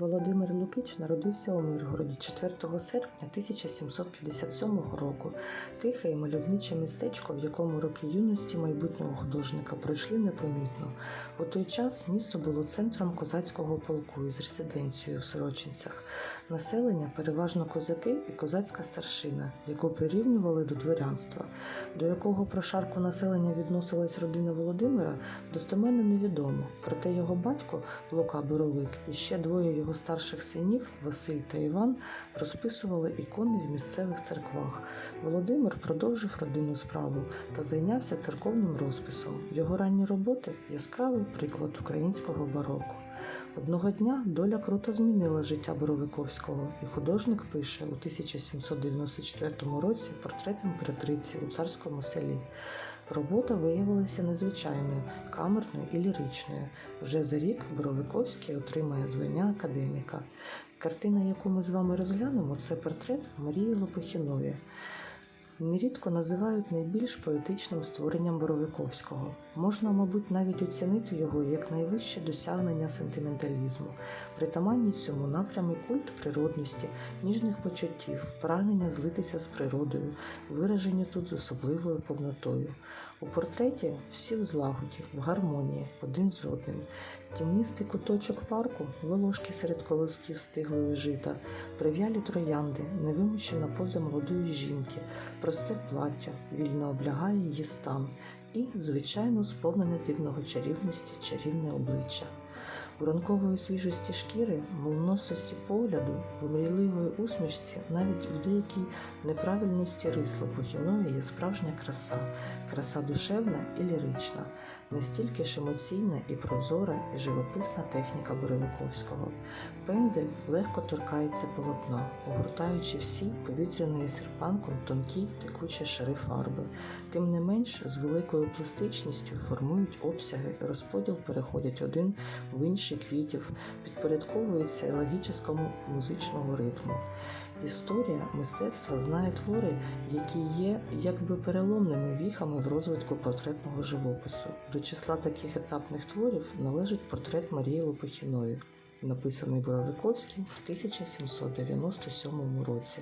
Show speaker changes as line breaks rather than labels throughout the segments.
Володимир Лукич народився у Миргороді 4 серпня 1757 року. Тихе і мальовниче містечко, в якому роки юності майбутнього художника пройшли непомітно. У той час місто було центром козацького полку із резиденцією в Сорочинцях. Населення переважно козаки і козацька старшина, яку прирівнювали до дворянства. До якого прошарку населення відносилась родина Володимира, достеменно невідомо. Проте його батько Лука Боровик і ще двоє його старших синів Василь та Іван розписували ікони в місцевих церквах. Володимир продовжив родинну справу та зайнявся церковним розписом. Його ранні роботи яскравий приклад українського бароко. Одного дня доля круто змінила життя Боровиковського, і художник пише у 1794 році портрет імператриці у царському селі. Робота виявилася незвичайною, камерною і ліричною. Вже за рік Боровиковський отримає звання академіка. Картина, яку ми з вами розглянемо, це портрет Марії Лопухіної. Нерідко називають найбільш поетичним створенням Боровиковського. Можна, мабуть, навіть оцінити його як найвище досягнення сентименталізму. Притаманні цьому напрями культ природності, ніжних почуттів, прагнення злитися з природою, виражені тут з особливою повнотою. У портреті всі в злагоді, в гармонії, один з одним. Тіністий куточок парку, волошки серед колосків стиглої жита, прив'ялі троянди, невимушена поза молодої жінки, просте плаття, вільно облягає її стан і, звичайно, сповнене дивного чарівності чарівне обличчя. У ранкової свіжості шкіри, молносості погляду, в усмішці, навіть в деякій неправильності рис Лопухіної є справжня краса, краса душевна і лірична, настільки ж емоційна і прозора і живописна техніка Боровиковського. Пензель легко торкається полотна, огортаючи всі повітряною серпанком тонкі текучі шари фарби. Тим не менш, з великою пластичністю формують обсяги, розподіл переходять один в інший квітів, підпорядковуються елогічному музичного ритму. Історія мистецтва знає твори, які є якби переломними віхами в розвитку портретного живопису. До числа таких етапних творів належить портрет Марії Лопухіної, написаний Боровиковським в 1797 році.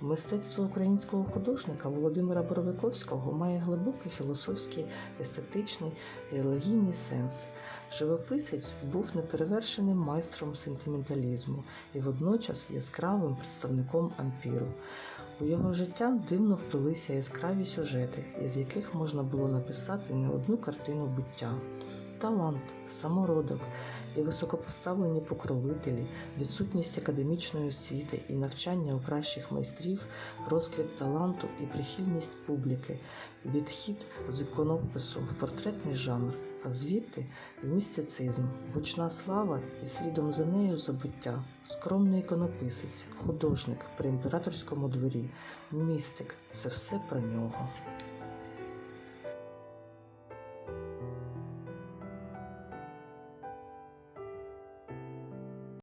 Мистецтво українського художника Володимира Боровиковського має глибокий філософський, естетичний і релігійний сенс. Живописець був неперевершеним майстром сентименталізму і водночас яскравим представником ампіру. У його життя дивно вплилися яскраві сюжети, із яких можна було написати не одну картину буття. Талант, самородок і високопоставлені покровителі, відсутність академічної освіти і навчання у кращих майстрів, розквіт таланту і прихильність публіки, відхід з іконопису в портретний жанр, а звідти в містицизм, гучна слава і слідом за нею забуття, скромний іконописець, художник при імператорському дворі, містик це все про нього.